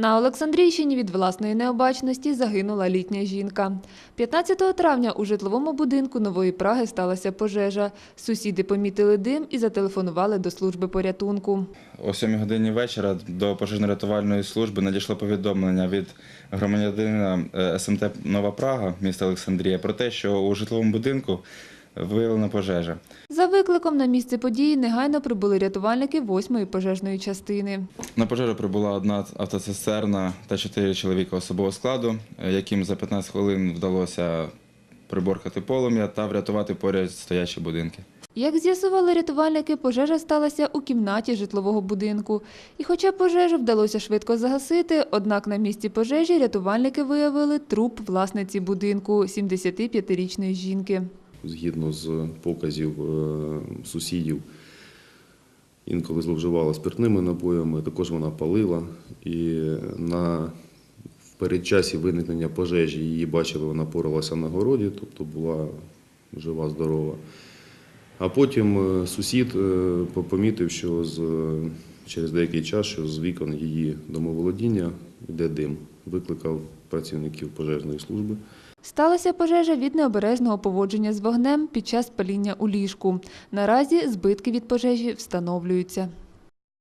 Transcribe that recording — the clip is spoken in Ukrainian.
На Олександрійщині від власної необачності загинула літня жінка. 15 травня у житловому будинку Нової Праги сталася пожежа. Сусіди помітили дим і зателефонували до служби порятунку. О 7 годині вечора до пожежно-рятувальної служби надійшло повідомлення від громадянина е, СМТ Нова Прага, міста Олександрія, про те, що у житловому будинку виявлена пожежа. За викликом на місце події негайно прибули рятувальники 8-ї пожежної частини. На пожежу прибула одна автоцистерна та чотири чоловіка особового складу, е, яким за 15 хвилин вдалося приборкати полум'я та врятувати поряд стоячі будинки. Як з'ясували рятувальники, пожежа сталася у кімнаті житлового будинку. І хоча пожежу вдалося швидко загасити, однак на місці пожежі рятувальники виявили труп власниці будинку 75-річної жінки. Згідно з показів е, сусідів, інколи зловживала спиртними напоями, також вона палила. І на в передчасі виникнення пожежі її бачили, вона поралася на городі, тобто була жива, здорова. А потім е, сусід е, помітив, що з, через деякий час, що з вікон її домоволодіння йде дим. Викликав працівників пожежної служби. Сталася пожежа від необережного поводження з вогнем під час паління у ліжку. Наразі збитки від пожежі встановлюються.